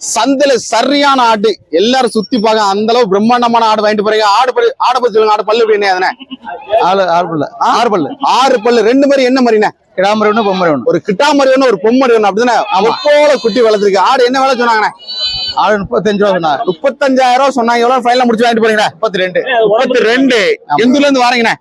சந்தையில சரியான ஆடு எல்லாரும் சுத்தி பார்க்க அந்த அளவு பிரம்மாண்டமான ஆடு வாங்கிட்டு போறீங்க. ஆடு பல்லு ஆடு பத்தி சொல்லுங்க ஆடு பல்லு எப்படி என்ன அதுனே? ஆறு பல்லு. ஆறு பல்லு. ஆறு பல்லு. ரெண்டு மாதிரி என்ன மாதிரிண்ணே கிடாமரி ஒண்ணு பொம்மரி ஒண்ணு. ஒரு கிட்டாமரி ஒண்ணு ஒரு பொம்மரி ஒண்ணு அப்படிதானே? போல குட்டி வளர்த்துருக்கு. ஆடு என்ன வேலை சொன்னாங்கண்ணே? ஆடு முப்பத்தஞ்சு ரூபா சொன்னாங்க. முப்பத்தஞ்சாயிரம் ரூபாய் சொன்னாங்க. எவ்வளவு? ஃபைனல் முடிச்சு வாங்கிட்டு போறீங்க முப்பத்தி ரெண்டு முப்பத்தி ரெண்டு எந்தூர்ல இருந்து வாரீங்கண்ணே?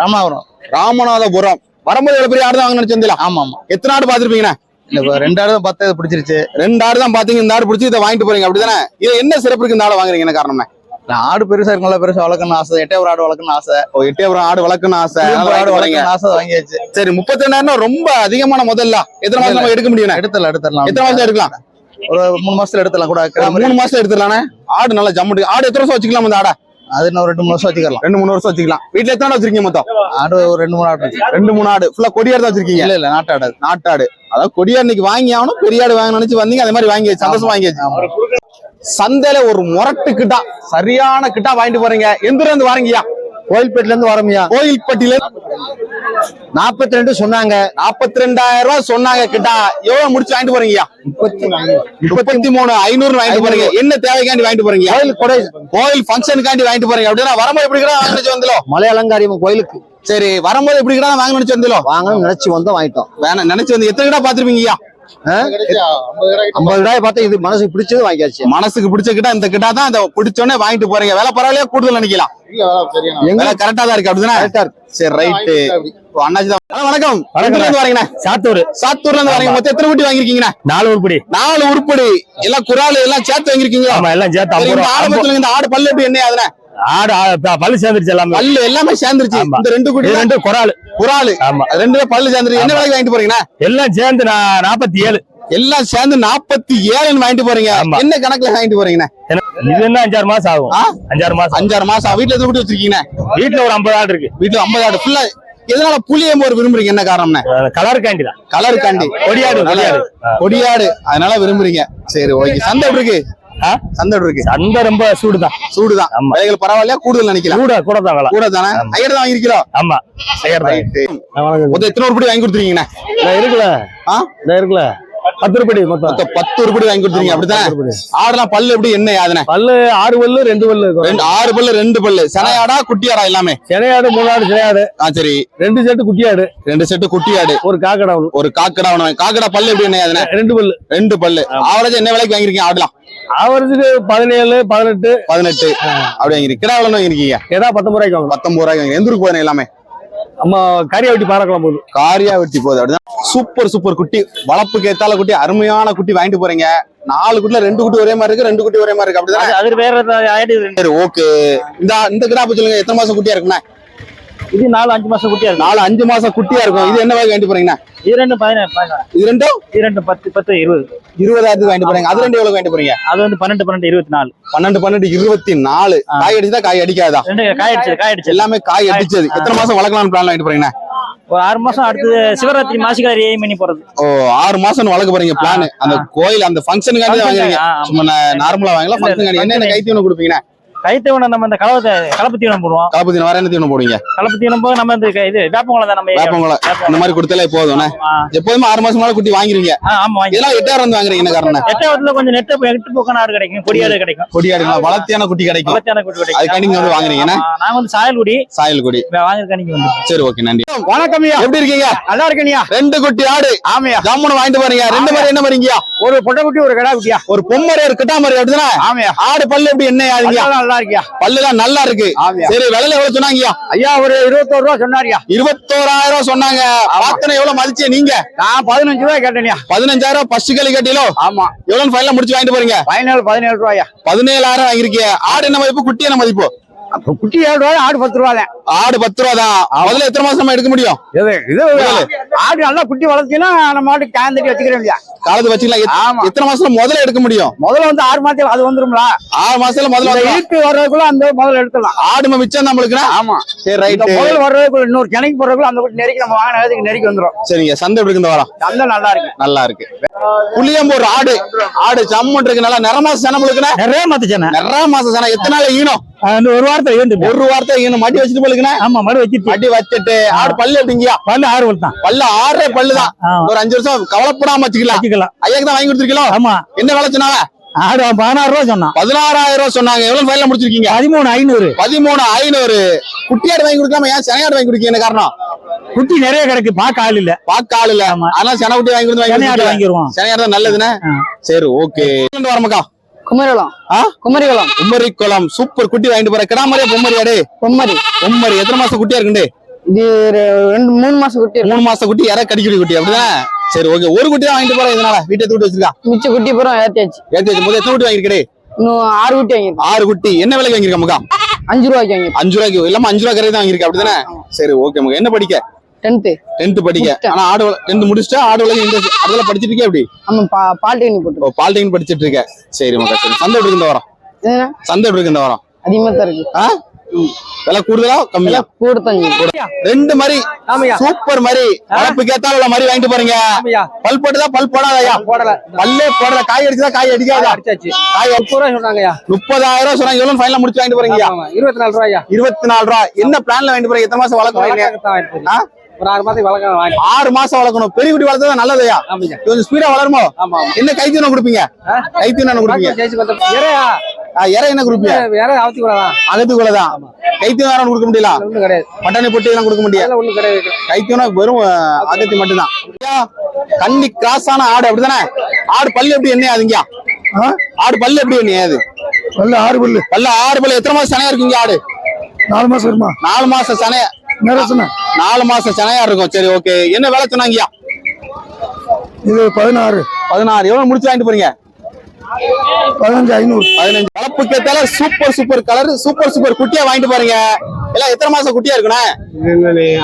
ராமநாதபுரம். ராமநாதபுரம். வரும்போது எவ்வளவு பெரிய ஆடு தான் வாங்கினு சந்தில ஆமா ஆமா. எத்தனை ஆடு பாத்திருப்பீங்கண்ணே இல்ல ரெண்டு ஆடு தான் பத்து இது பிடிச்சிருச்சு. ரெண்டு ஆடு தான் பாத்தீங்க இந்த ஆடு பிடிச்சி இதை வாங்கிட்டு போறீங்க அப்படிதானே? இது என்ன சிறப்பு இருக்கு இந்த ஆடு வாங்குறீங்க? என்ன காரணம் நான் ஆடு பெருசா இருக்கு நல்லா பெருசா வளர்க்கணும்னு ஆசை. எட்டே ஒரு ஆடு வளர்க்கணும்னு ஆசை. ஓ எட்டயபுரம் ஆடு வளர்க்கணும்னு ஆசை. ஆடு வளர்க்கணும்னு ஆசை வாங்கியாச்சு. சரி முப்பத்தி ரெண்டாயிரம் ரொம்ப அதிகமான முதல்ல. எத்தனை மாசம் நம்ம எடுக்க முடியும் எடுத்துடலாம் எடுத்துடலாம். எத்தனை மாசம் எடுக்கலாம்? ஒரு மூணு மாசத்துல எடுத்துடலாம் கூட. மூணு மாசம் எடுத்துடலானே? ஆடு நல்லா ஜம்முட்டு ஆடு எத்தனை வருஷம் வச்சுக்கலாம் அந்த ஆடை? அது இன்னும் ஒரு ரெண்டு மூணு வருஷம் வச்சுக்கலாம். ரெண்டு மூணு வருஷம் வச்சுக்கலாம். வீட்டுல எத்தனை வச்சிருக்கீங்க மொத்தம்? ஆடு ஒரு ரெண்டு மூணு ஆடு ரெண்டு மூணு ஆடு. ஃபுல்லா கொடியாடு தான் வச்சிருக்கீங்க? இல்ல இல்ல நாட்டு ஆடு அது. நாட்டாடு அதாவது கொடியாடு இன்னைக்கு வாங்கி ஆகணும் பெரிய ஆடு வாங்க நினைச்சு வந்தீங்க அதே மாதிரி வாங்கி சந்தோஷம் வாங்கியாச்சு சந்தையில ஒரு முரட்டு கிட்டா சரியான கிட்டா வாங்கிட்டு போறீங்க. எந்த ஊர்ல இருந்து வாரீங்கய்யா கோயில்பேட்டில இருந்து வரோம்யா கோயில்பட்டியில நாற்பத்தி ரெண்டு சொன்னாங்க. நாற்பத்தி ரெண்டாயிரம் ரூபாய் சொன்னாங்க கிட்டா. எவ்வளவு முடிச்சு வாங்கிட்டு போறீங்கய்யா முப்பத்தி மூணு. ஐநூறு வாங்கிட்டு போறீங்க. என்ன தேவைக்காண்டி வாங்கிட்டு போறீங்க? கோயில் கொடை கோயில் ஃபங்க்ஷனுக்காண்டி வாங்கிட்டு போறீங்க. அப்படின்னா வரும்போது எப்படி கூட வாங்க நினைச்சு வந்தலோ மலை அலங்காரியம் கோயிலுக்கு. சரி வரும்போது எப்படி கூட வாங்க நினைச்சு வந்தலோ வாங்கணும்னு நினைச்சு வந்தோம் வாங்கிட்டோம். வேணாம் நினைச்சு வந்து எத்தனை கிட்ட பாத்திருப்பீங்கய்யா ஐம்பது ரூபாய் பார்த்தா இது மனசுக்கு பிடிச்சது வாங்கியாச்சு. மனசுக்கு பிடிச்ச கிட்ட இந்த கிட்டா தான் இந்த பிடிச்சோடனே வாங்கிட்டு போறீங்க. வேலை பரவாயில்லையா கூடுதல் நினைக்கலாம். எங்க கரெக்டா தான் இருக்கு அப்படிதானே? கரெக்டா சரி ரைட்டு அண்ணாச்சி வணக்கம். வணக்கம். வரீங்கண்ணா? சாத்தூர். சாத்தூர்ல இருந்து வரீங்க. மொத்தம் எத்தனை குட்டி வாங்கிருக்கீங்கண்ணா நாலு உருப்படி நாலு உருப்படி எல்லாம் குறால் எல்லாம் சேர்த்து வாங்கிருக்கீங்களா ஆமா எல்லாம் சேர்த்து சரி, ஐம்பது இந்த ஆடு பல்லு எப்படி என்ன ஆகுதுண்ணே? ஆடு பல்லு சேர்ந்துருச்சு எல்லாமே. பல்லு எல்லாமே சேர்ந்துருச்சு. இந்த ரெண்டு குட்டி இது ரெண்டு குறால். குறாலு. ஆமா. ரெண்டு பல்லு சேர்ந்துருக்கு என்ன. விலைக்கு வாங்கிட்டு போறீங்கண்ணா எல்லாம் சேர்ந்து நான் நாற்பத்தி ஏழு எல்லாம் சேர்ந்து நாற்பத்தி ஏழுன்னு வாங்கிட்டு போறீங்க. என்ன கணக்குல வாங்கிட்டு போறீங்கண்ணா இது என்ன அஞ்சாறு மாசம் ஆகும்? அஞ்சாறு மாசம். அஞ்சாறு மாசம் வீட்டுல எத்தனை குட்டி வச்சிருக்கீங்கண்ணா வீட்டுல ஒரு ஐம்பது ஆடு இருக்கு. வீட்டுல ஐம்பது ஆடு. ஃபுல்லா எதனால புளியம்போர் விரும்புறீங்க? என்ன காரணம்னா? கலர் காண்டி தான். கலர் காண்டி கொடியாடு, கொடியாடு. அதனால விரும்புறீங்க. சரி ஓகே. சந்தை இருக்கு? சந்தை இருக்கு? சந்தை ரொம்ப சூடு தான் சூடுதான். ஆமா. விலைகள் பரவாயில்லையா? கூடுதல் நினைக்கலாம் கூட கூட தான் விலை. கூட தானே. ஐயர் தான் வாங்கிருக்கீங்களோ ஆமா செய்யறதா மொத்தம் எத்தனை உருப்படி வாங்கி கொடுத்துருக்கீங்கண்ணா? இருக்குல்ல. ஆ? இருக்குல்ல. பத்து ரூபாய் மொத்தம். பத்து உருப்படி வாங்கி பத்து உருப்படி. ஆடுலாம் பல்லு எப்படி என்ன யாதுனே பல்லு ஆறு பல்லு ரெண்டு பல்லு ரெண்டு ஆறு பல்லு ரெண்டு பல்லு. சனையாடா குட்டியாடா எல்லாமே? சினையாடு மூணு ஆடு சினையாடு. ஆ சரி. ரெண்டு செட்டு குட்டியாடு. ரெண்டு செட்டு குட்டியாடு. ஒரு காக்கடா. ஒரு காக்கடா ஒண்ணு. காக்கடா பல்லு எப்படி என்ன யாதுனே ரெண்டு பல்லு. ரெண்டு பல்லு. ஆவரேஜ் என்ன விலைக்கு வாங்கிருக்கீங்க ஆடலாம். அவருக்கு பதினேழு பதினெட்டு. பதினெட்டு. அப்படி வாங்கிருக்கீங்க கிடா எவ்வளவு வாங்கிருக்கீங்க ஏதா பத்தொன்பது ரூபாய்க்கு பத்தொன்பது ரூபாய்க்கு வாங்கி. எந்த ஊருக்கு போறேன் எல்லாமே? நம்ம கறியை வெட்டி பாறக்கலாம் போகுது. காரியா வெட்டி போகுது. அப்படிதான். சூப்பர் சூப்பர் குட்டி. வளர்ப்புக்கு ஏத்தால குட்டி அருமையான குட்டி வாங்கிட்டு போறீங்க. நாலு குட்டில ரெண்டு குட்டி ஒரே மாதிரி இருக்கு ரெண்டு குட்டி ஒரே மாதிரி இருக்கு. அப்படிதான்? அது வேற ஆயிடு சரி ஓகே இந்த இந்த கிடா சொல்லுங்க எத்தனை மாசம் குட்டியா இருக்குண்ணா இது நாலு அஞ்சு மாசம் குட்டியா இருக்கு நாலு அஞ்சு மாசம் குட்டியா இருக்கும். இது என்ன வாங்கி வாங்கிட்டு போறீங்கண்ணா? இது ரெண்டு பதினேழு இது ரெண்டும் இது ரெண்டு பத்து பத்து இருபது. இருபதாயிரத்துக்கு வாங்கிட்டு போறீங்க. அது ரெண்டு எவ்வளவு வாங்கிட்டு போறீங்க? அது வந்து பன்னெண்டு பன்னெண்டு இருபத்தி நாலு பன்னெண்டு பன்னெண்டு இருபத்தி நாலு. காய் அடிச்சதா காய் அடிக்காதா? காய் அடிச்சது காய் அடிச்சது. எல்லாமே காய் அடிச்சது. எத்தனை மாசம் வளர்க்கலாம்னு பிளான் வாங்கிட்டு போறீங்கண்ணா? ஒரு ஆறு மாசம் அடுத்தது சிவராத்திரி மாசிகாரி ஏம் பண்ணி போறது. ஓ ஆறு மாசம் வளர்க்க போறீங்க பிளான் அந்த கோயில் அந்த ஃபங்க்ஷனுக்காண்டி வாங்குறீங்க. சும்மா நார்மலா வாங்கலாம். இல்ல, ஃபங்க்ஷன் என்னென்ன கைத்தீவனம் கொடுப்பீங்கண்ணா? கைத்தவனை நம்ம இந்த கலவத்தை கலப்பு தீவனம் போடுவோம். கலப்பு தீவனம் வேற என்ன தீவனம் போடுவீங்க? கலப்பு தீவனம் போக நம்ம இந்த இது வேப்பங்குளம் தான் நம்ம. வேப்பங்குளம். இந்த மாதிரி கொடுத்தாலே போதும்ண்ணே ஆ, எப்போதுமே ஆறு மாசம் மேல குட்டி வாங்கிருவீங்க. ஆ, ஆமா வாங்கி இதெல்லாம் எட்டாயிரம் வந்து வாங்குறீங்க என்ன காரணம்? எட்டாவதுல கொஞ்சம் நெட்டு எட்டு போக்கான ஆடு கிடைக்கும் கொடியாடு கிடைக்கும். கொடியாடு வளர்த்தியான குட்டி கிடைக்கும். வளர்ச்சியான குட்டி கிடைக்கும். அதுக்காண்டி இங்க வந்து வாங்குறீங்கன்னா ஆமா, நான் வந்து சாயல்குடி. சாயல் கொடி வாங்கிருக்கானிக்கு வந்து. சரி ஓகே நன்றி. வணக்கம் எப்படி இருக்கீங்க? நல்லா இருக்கணியா ரெண்டு குட்டி ஆடு. ஆமையா. ஜம்முன்னு வாங்கிட்டு போறீங்க. ரெண்டு மாதிரி என்ன மாதிரிங்கயா ஒரு பொட்டை குட்டி ஒரு கடா குட்டியா ஒரு பொம்மரி ஒரு கிட்டாமரி அப்படிதானே? ஆமையா. ஆடு பல்லு எப்படி என்ன அதெல்லாம் நல்லா இருக்கியா? பல்லுலாம் நல்லா இருக்கு. சரி விலையில எவ்வளவு சொன்னாங்கயா ஐயா ஒரு இருபத்தோரு ரூபா சொன்னாரியா? இருபத்தோராயிரம் சொன்னாங்க. பாத்தனை எவ்வளவு மதிச்சே நீங்க? நான் பதினஞ்சு ரூபாய் கேட்டேனியா. பதினஞ்சாயிரம் களி கட்டிலோ? ஆமா. எவ்வளவு ஃபைனல் முடிச்சு வாங்கிட்டு போறீங்க? பதினேழு பதினேழு ரூபாயா பதினேழாயிரம் வாங்கிருக்கீங்க ஆடு என்ன மதிப்பு? குட்டி என்ன மதிப்பு? குட்டி ஏழு ரூபாய் ஆடு பத்து ரூபா தான் ஆடு பத்து ரூபா தான் முதல்ல எத்தனை மாசம் நம்ம எடுக்க முடியும்? இது முதல்ல. ஆடு நல்லா குட்டி வளர்த்தீங்கன்னா நம்ம ஆட்டு காந்தடி வச்சுக்கிறோம் இல்லையா காலத்து வச்சுக்கலாம். எத்தனை மாசத்துல முதல்ல எடுக்க முடியும்? முதல்ல வந்து ஆறு மாசத்துல அது வந்துரும்ல. ஆறு மாசத்துல முதல்ல. ஈட்டு வர்றதுக்குள்ள அந்த முதல்ல எடுத்துடலாம் ஆடு மிச்சம் நம்மளுக்கு ஆமா. சரி ரைட் முதல் வர்றதுக்குள்ள இன்னொரு கிணக்கு போறதுக்குள்ள அந்த குட்டி நெருக்கி நம்ம வாங்கின நேரத்துக்கு நெருக்கி வந்துரும். சரிங்க. சந்தை எப்படி இந்த வாரம்? நல்லா இருக்கு. நல்லா இருக்கு. புளியம்பூர் ஆடு. ஆடு சம்மன் இருக்கு. நல்லா நிறமா சனம் முழுக்குன நிறைய மாத்துச்சேன நிற மாசம் சனம் எத்தனை நாள் ஈனும்? ஒரு வாரத்தை ஏண்டு ஒரு வாரத்தை ஈனும். மடி வச்சுட்டு போலுக்குன ஆமா மறு வச்சிருச்சு மடி வச்சுட்டு. ஆடு பல்லு எப்படிங்கயா பல்லு ஆறு பல் தான். பல்லு ஆறே பல்லு தான். ஒரு அஞ்சு வருஷம் கவலைப்படாம வச்சுக்கலாம். வச்சுக்கலாம். ஐயாக்கு தான் வாங்கி கொடுத்துருக்கீங்களோ? ஆமா. என்ன விலை சொன்னாவ ஆடு பதினாறு ரூபா சொன்னான். பதினாறாயிரம் ரூபாய் சொன்னாங்க. எவ்வளவு ஃபைனல் முடிச்சிருக்கீங்க? பதிமூணு ஐநூறு. பதிமூணு ஐநூறு. குட்டியாடு வாங்கி கொடுக்காம ஏன் செனையாடு வாங்கி கொடுக்கீங்க என்ன காரணம்? குட்டி நிறைய கிடக்கு. பார்க்க ஆள் இல்ல. பார்க்க ஆள் இல்ல. ஆமா. அதனால சென குட்டி வாங்கி வாங்கி வாங்கிடுவோம் செனையாடு தான் நல்லதுண்ணே. சரி ஓகே. வரமாக்கா. குமரிகுளம். ஆ? குமரிகுளம். உம்மரி குளம். சூப்பர் குட்டி வாங்கிட்டு போற. கிடா மாதிரியே பொம்மரி ஆடு பொம்மரி பொம்மரி எத்தனை மாசம் குட்டியா இருக்குண்டு இது ரெண்டு மூணு மாசம் குட்டி இருக்கு. மூணு மாசம் குட்டி இற கடிக்கடி குட்டி அப்படிதானே? சரி ஓகே. ஒரு குட்டி தான் வாங்கிட்டு போறேன் இதனால. வீட்டை தூட்டு வச்சிருக்கா? மிச்ச குட்டி பூரா ஏத்தியாச்சு ஏத்தி வச்சு முதல்ல எத்தனை குட்டி வாங்கிருக்கே இன்னும் ஆறு குட்டி வாங்கியிருக்கோம் ஆறு குட்டி. என்ன விலைக்கு வாங்கிருக்க முக்கா? அஞ்சு ரூபாய்க்கு வாங்கியிருக்கோம். அஞ்சு ரூபாய்க்கு. இல்லாம அஞ்சு ரூபாய் கரை தான் வாங்கிருக்க அப்படிதானே? சரி ஓகே முக்கா. என்ன படிக்க? டென்த்து டென்த் படிக்க. ஆனா ஆடு டென்த் முடிச்சிட்டா ஆடு விலைக்கு இந்த அதெல்லாம் படிச்சிட்டு இருக்கே அப்படி பா பாலிடெக்னிக் போட்டு பாலிடெக்னிக் படிச்சிட்டு இருக்க. சரி மக்கா சரி. சந்தை எப்படி இந்த வாரம்? என்ன சந்தை எப்படி இந்த வாரம்? அதிகமா தான் இருக்கு. ஆ? விலை கூடுதலா? கம்மியா? கூட தஞ்சு ரெண்டு மாதிரி ஆமாய்யா. சூப்பர் மாதிரி வளர்ப்புக்கு ஏத்தால உள்ள மாதிரி வாங்கிட்டு போறீங்க. பல் போட்டுதா? பல் போடாதயா? போடல. பல்லே போடல. காய் அடிச்சதா? காய் அடிக்காதா? அடிச்சாச்சு. காய் முப்பது ரூபா சொன்னாங்கய்யா முப்பதாயிரம் ரூபாய் சொன்னாங்க எவ்வளவு ஃபைனல் முடிச்சு வாங்கிட்டு போறீங்க ஆமா இருபத்தி நாலு ரூபாய்யா? இருபத்தி நாலு ரூபா என்ன பிளான்ல வாங்கிட்டு போறீங்க? எத்தனை மாசம் வளர்க்குறீங்க? ஒரு ஆறு மாதத்துக்கு வளர்க்க வாங்கி. ஆறு மாசம் வளர்க்கணும். பெரிய குட்டி வளர்த்தா நல்லதையா? கொஞ்சம் ஸ்பீடா வளருமோ? ஆமா என்ன கைத்தீவனம் கொடுப்பீங்க? கைத்தீவனம் கொடுப்பீங்க? இறையா? இறை என்ன கொடுப்பீங்க? வேற ஆவத்தி கூடதான் அகத்துக்குள்ளதான் கைத்தீவனம் கொடுக்க முடியல? ஒண்ணும் கிடையாது. பட்டாணி பொட்டி எல்லாம் கொடுக்க முடியாது. ஒண்ணும் கிடையாது. கைத்தீவனம் வெறும் அகத்தி மட்டும்தான். கன்னி கிராஸ் ஆன ஆடு அப்படிதானே ஆடு பல்லு எப்படி என்ன அதுங்க ஆடு பல்லு எப்படி என்ன நல்ல ஆறு பல்லு. பல்லு ஆறு பல்லு. எத்தனை மாசம் சனையா இருக்குங்க ஆடு? நாலு மாசம் வருமா? நாலு மாசம் சனையா நேரம் நாலு மாசம் சனையா இருக்கும். சரி ஓகே என்ன வேலை சொன்னாங்கய்யா? இது பதினாறு. பதினாறு. எவ்வளவு முடிச்சு வாங்கிட்டு போறீங்க? பதினஞ்சு ஐநூறு. பதினஞ்சு. கேத்தால super super colour super super குட்டியா வாங்கிட்டு போறீங்க. எல்லாம் எத்தனை மாசம் குட்டியா இருக்குண்ணே?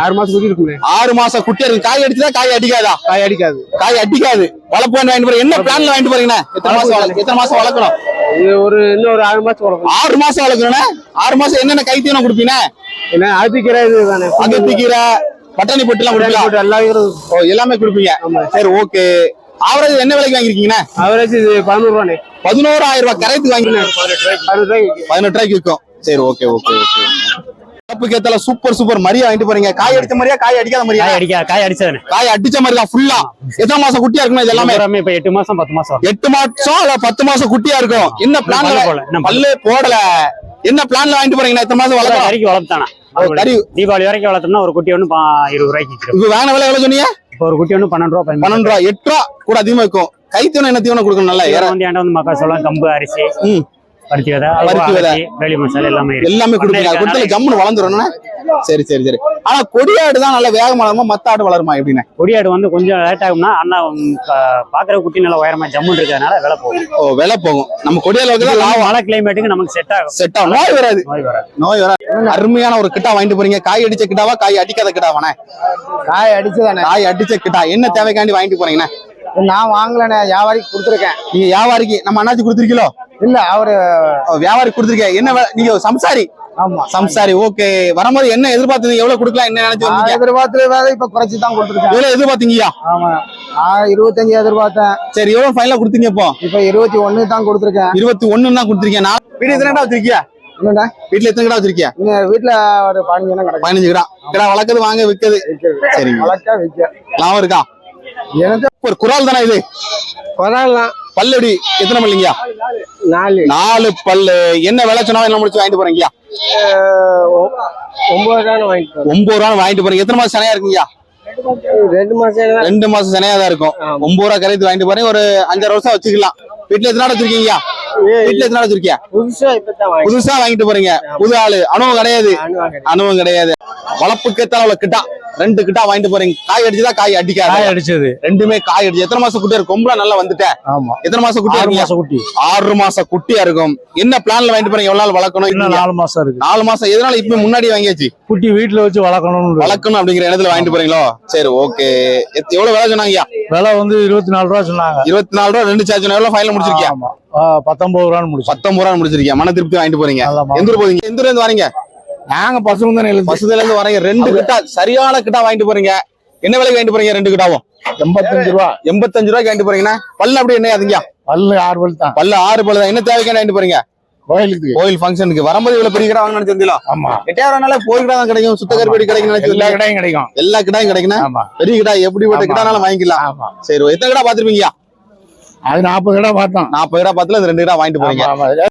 ஆறு மாசம் குட்டி இருக்குமே ஆறு மாசம் குட்டியா இருக்கு. காய் அடிச்சுதா காய் அடிக்காதா? காய் அடிக்காது. காய் அடிக்காது. வளர்ப்பு வாங்கிட்டு போறீங்க. என்ன பிளான்ல வாங்கிட்டு போறீங்கண்ணே? எத்தனை மாசம் வளர்க்க எத்தனை மாசம் வளர்க்கணும்? இது ஒரு இன்னும் ஒரு ஆறு மாசம் வளர்க்கும் ஆறு மாசம் வளர்க்கணும்ண்ணே ஆறு மாசம் என்னென்ன கைத்தீவனம் கொடுப்பீங்க? என்ன அழுத்திக்கிற இது தானே. அகத்திக்கீரை பட்டாணி பொட்டு எல்லாம் கொடுப்பீங்களா? எல்லாம் ஓ எல்லாமே கொடுப்பீங்க. சரி ஓகே ஆவரேஜ் என்ன விலைக்கு வாங்கிருக்கீங்கண்ணே அவரேஜ் இது பதினோரு ரூபாண்ணே. பதினோராயிரம் ரூபாய் கரைத்து வாங்கினேன் அறுபது ரூபாய்க்கு பதினெட்டு ரூபாய்க்கு விற்கும் சரி ஓகே ஓகே ஓகே ஏத்தால சூப்பர் சூப்பர் மரியா வாங்கிட்டு போறீங்க. காய் அடிச்ச மாதிரியா காய் அடிக்காத மாதிரியா? காய் அடிக்க காய் அடிச்சதானே? காய் அடிச்ச மாதிரி தான் ஃபுல்லா எத்தனை மாசம் குட்டியா இருக்குமா இது எல்லாமே? இப்ப எட்டு மாசம் பத்து மாசம். எட்டு மாசம் இல்ல பத்து மாசம் குட்டியா இருக்கும் என்ன பிளான்ல பல்லு போடல, என்ன பிளான்ல வாங்கிட்டு போறீங்க? எத்தனை மாசம் வளர்க்கலாம் வரைக்கும் வளர்த்தானா தீபாவளி வரைக்கும் வளர்த்தோம்னா ஒரு குட்டி ஒண்ணு இருபது ரூபாய்க்கு இப்ப வாங்கின விலை எவ்வளவு சொன்னீங்க? ஒரு குட்டி ஒண்ணு பன்னெண்டு ரூபா பன்னெண்டு ரூபா. எட்டு ரூபா கூட அதிகமா இருக்கும் கைத்தீவனம் என்ன தீவனம் கொடுக்கணும்? நல்லா வந்து என்கிட்ட வந்து மக்காசோளம் கம்பு அரிசி. பருத்தி விதை பருத்தி விதை. வேலி மசாலா எல்லாமே. எல்லாமே கொடுப்பீங்க. கொடுத்தல ஜம்முன்னு வளர்ந்துரும் சரி சரி சரி. ஆனா கொடியாடு தான் நல்லா வேகமா வளருமா? மத்த ஆடு வளருமா? எப்படின்னு? கொடியாடு வந்து கொஞ்சம் லேட் ஆகும்னா அண்ணா பாக்குற குட்டி நல்லா உயரமா ஜம்முன்னு இருக்கிறதுனால விலை போகும். ஓ விலை போகும். நம்ம வைக்கிறதா வந்து லாபம். மழை கிளைமேட்டுக்கு நமக்கு செட் ஆகும். செட் ஆகும். நோய் வராது. நோய் வராது. நோய் வராது. அருமையான ஒரு கிட்டா வாங்கிட்டு போறீங்க. காய் அடிச்ச கிட்டாவா காய் அடிக்காத கிட்டாவானே? காய் அடிச்சுதானே? காய் அடிச்ச கிட்டா. என்ன தேவைக்காண்டி வாங்கிட்டு போறீங்கண்ணே? நான் வாங்கலண்ணே. வியாபாரிக்கு கொடுத்துருக்கேன். நீங்க வியாபாரிக்கு நம்ம அண்ணாச்சி கொடுத்துருக்கீங்களோ? இல்ல அவரு வியாபாரி கொடுத்துருக்கீங்க என்ன நீங்க ஒரு சம்சாரி? ஆமா. சம்சாரி ஓகே. வரும்போது என்ன எதிர்பார்த்தீங்க? எவ்வளவு கொடுக்கலாம்? என்ன நினைச்சு எதிர்பார்த்து இப்ப குறைச்சு தான் கொடுத்துருக்கேன். எவ்வளவு எதிர்பார்த்தீங்கயா ஆமா. நான் இருபத்தஞ்சு எதிர்பார்த்தேன். சரி எவ்வளவு ஃபைனலா கொடுத்தீங்க இப்போ? இப்ப இருபத்தி ஒண்ணு தான் கொடுத்துருக்கேன். இருபத்தி ஒண்ணு தான் நான் வீடு எத்தனை வச்சிருக்கியா? என்னடா வீட்டுல எத்தனை கடை வச்சிருக்கியா? வீட்டுல ஒரு பதினஞ்சு பதினஞ்சு கடை. கடை வளர்க்குது வாங்க விற்குது. சரிங்க. வளர்க்க விற்க. லாபம் இருக்கா? எனக்கு ஒரு குரால் தானே இது? குரல்லாம் பல்லு எப்படி? எத்தனை பல்லுங்கயா நாலு. நாலு பல்லு. என்ன விலை சொன்னா என்ன முடிச்சு வாங்கிட்டு போறீங்கயா ஒன்பது ரூபா வாங்கிட்டு ஒன்பது ரூபா வாங்கிட்டு போறீங்க. எத்தனை மாசம் சனையா இருக்குங்கயா ரெண்டு மாசம் ரெண்டு மாசம் சனையா தான் இருக்கும். ஒன்பது ரூபா கரைத்து வாங்கிட்டு போறீங்க ஒரு அஞ்சாறு வருஷம் வச்சுக்கலாம். வீட்டுல எத்தனை வச்சிருக்கீங்கயா வீட்டுல எத்தனை வச்சிருக்கியா? புதுசா வாங்கிட்டு போறீங்க. புது ஆளு. அனுபவம் கிடையாது. அனுபவம் கிடையாது. வளர்ப்பு உள்ள கிட்டா ரெண்டு கிட்டா வாங்கிட்டு போறீங்க. காய் அடிச்சுதா காய் அடிக்காது? காய் அடிச்சது. ரெண்டுமே காய் அடிச்சு. எத்தனை மாசம் குட்டியா இருக்கும்? கொம்புல நல்லா வந்துட்டேன் ஆமா. எத்தனை மாசம் குட்டியா ஆறு மாசம் குட்டி. ஆறு மாசம் குட்டியா இருக்கும். என்ன பிளான்ல வாங்கிட்டு போறீங்க? எவ்வளவு நாள் வளர்க்கணும்? இன்னும் நாலு மாசம் இருக்கு. நாலு மாசம். எதனால இப்ப முன்னாடி வாங்கியாச்சு? குட்டி வீட்டுல வச்சு வளர்க்கணும்னு வளர்க்கணும் அப்படிங்கிற இடத்துல வாங்கிட்டு போறீங்களோ? சரி ஓகே. எவ்வளவு விலை சொன்னாங்கய்யா? விலை வந்து இருபத்தி நாலு ரூபா சொன்னாங்க. இருபத்தி நாலு ரூபா ரெண்டு சார்ஜ் எவ்வளவு ஃபைனல் முடிச்சிருக்கியா? பத்தொன்பது ரூபான்னு முடிச்சு. பத்தொன்பது ரூபா முடிச்சிருக்கியா மன திருப்தி வாங்கிட்டு போறீங்க. எந்த போறீங்க? எந்த இருந்து வரீங்க? நாங்க எழுதி பசுதுல இருந்து வரீங்க. ரெண்டு கிட்டா சரியான கிட்டா வாங்கிட்டு போறீங்க. என்ன விலைக்கு வாங்கிட்டு போறீங்க ரெண்டு கிட்டாவும்? எண்பத்தஞ்சு ரூபா. எண்பத்தஞ்சு ரூபாய்க்கு வாங்கிட்டு போறீங்கன்னா பல்லு அப்படி என்ன அதுங்கயா? பல்லு ஆறு பல் தான். பல்லு ஆறு பல்லு தான். என்ன வாங்கிட்டு போறீங்க? கோயிலுக்கு. கோயில் ஃபங்க்ஷனுக்கு வரும்போது இவ்வளவு பெரிய கிடா வாங்க நினைச்சிருந்தீங்களா? ஆமா. எட்டாயிரம்னால போர் கிடா தான் கிடைக்கும். சுத்த கருப்பேடி கிடைக்கும் எல்லா கடையும் கிடைக்கும். எல்லா கிடாயும் கிடைக்குன்னா ஆமா. பெரிய கிடா எப்படிப்பட்ட ஆமா. கிடானாலும் வாங்கிக்கலாம். சரி எத்தனை கிடா பாத்திருப்பீங்கயா அது நாற்பது கடை பார்த்தோம் நாற்பது கிடா பத்துல இந்த ரெண்டு கிடா வாங்கிட்டு போறீங்க.